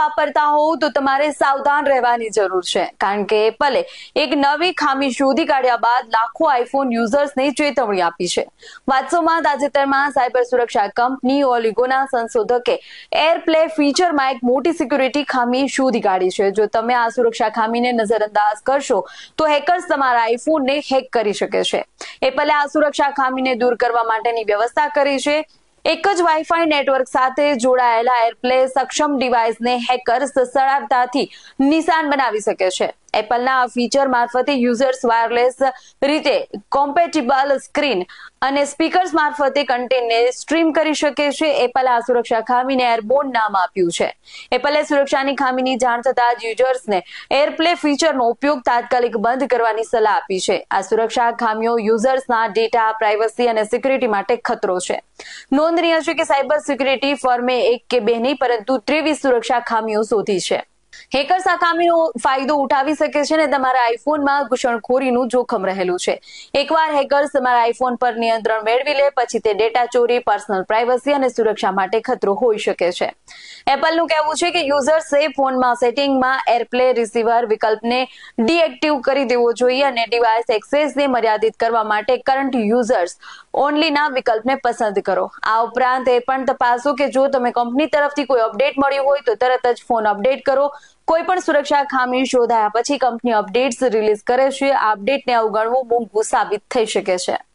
વાપરતા હોવ તો તમારે સાવધાન રહેવાની જરૂર છે. કારણ કે એપલે એક નવી ખામી શોધી કાઢ્યા બાદ લાખો આઈફોન યુઝર્સને ચેતવણી આપી છે. વાસ્તવમાં તાજેતરમાં સાયબર સુરક્ષા કંપની ઓલિગોના સંશોધકે એરપ્લે ફીચરમાં એક મોટી સિક્યુરિટી ખામી શોધી કાઢી છે. જો તમે આ સુરક્ષા ખામીને નજરઅંદાજ કરશો, તો હેકર્સ તમારા આઈફોનને હેક કરી શકે છે. એપલે આ સુરક્ષા ખામીને દૂર કરવા માટેની વ્યવસ્થા કરી છે એક જ વાઈફાઈ નેટવર્ક સાથે જોડાયેલા એરપ્લે સક્ષમ ડિવાઇસને હેકર્સ સરળતાથી નિશાન બનાવી શકે છે. એપલના આ ફીચર મારફતે યુઝર્સ વાયરલેસ રીતે કોમ્પેટિબલ સ્ક્રીન અને સ્પીકર્સ મારફતે કન્ટેન્ટને સ્ટ્રીમ કરી શકે છે. એપલે આ સુરક્ષા ખામીને એરબોન નામ આપ્યું છે. એપલે સુરક્ષાની ખામીની જાણ થતાં જ યુઝર્સને એરપ્લે ફીચરનો ઉપયોગ તાત્કાલિક બંધ કરવાની સલાહ આપી છે. આ સુરક્ષા ખામીઓ યુઝર્સના ડેટા પ્રાઇવસી અને સિક્યુરિટી માટે ખતરો છે. નોંધનીય છે કે સાયબર સિક્યુરિટી ફર્મે એક કે બે નહીં, પરંતુ ત્રેવીસ સુરક્ષા ખામીઓ શોધી છે. હેકર્સ આ ખામીનો ફાયદો ઉઠાવી શકે છે અને તમારા આઈફોનમાં ઘૂસણખોરીનું જોખમ રહેલું છે. એકવાર હેકર્સ તમારા આઈફોન પર નિયંત્રણ મેળવી લે, પછી તે ડેટા ચોરી, પર્સનલ પ્રાઇવસી અને સુરક્ષા માટે ખતરો હોઈ શકે છે. એપલનું કહેવું છે કે યુઝર્સે ફોનમાં સેટિંગમાં એરપ્લે રિસીવર વિકલ્પને ડીએક્ટિવ કરી દેવો જોઈએ અને ડિવાઇસ એક્સેસને મર્યાદિત કરવા માટે કરંટ યુઝર્સ ઓનલીના વિકલ્પને પસંદ કરો. આ ઉપરાંત એ પણ તપાસો કે જો તમે કંપની તરફથી કોઈ અપડેટ મળ્યું હોય તો તરત જ ફોન અપડેટ કરો. કોઈ પણ સુરક્ષા ખામી શોધાયા પછી કંપની અપડેટ્સ રિલીઝ કરે છે. આ અપડેટને અવગણવું મોંઘું સાબિત થઈ શકે છે.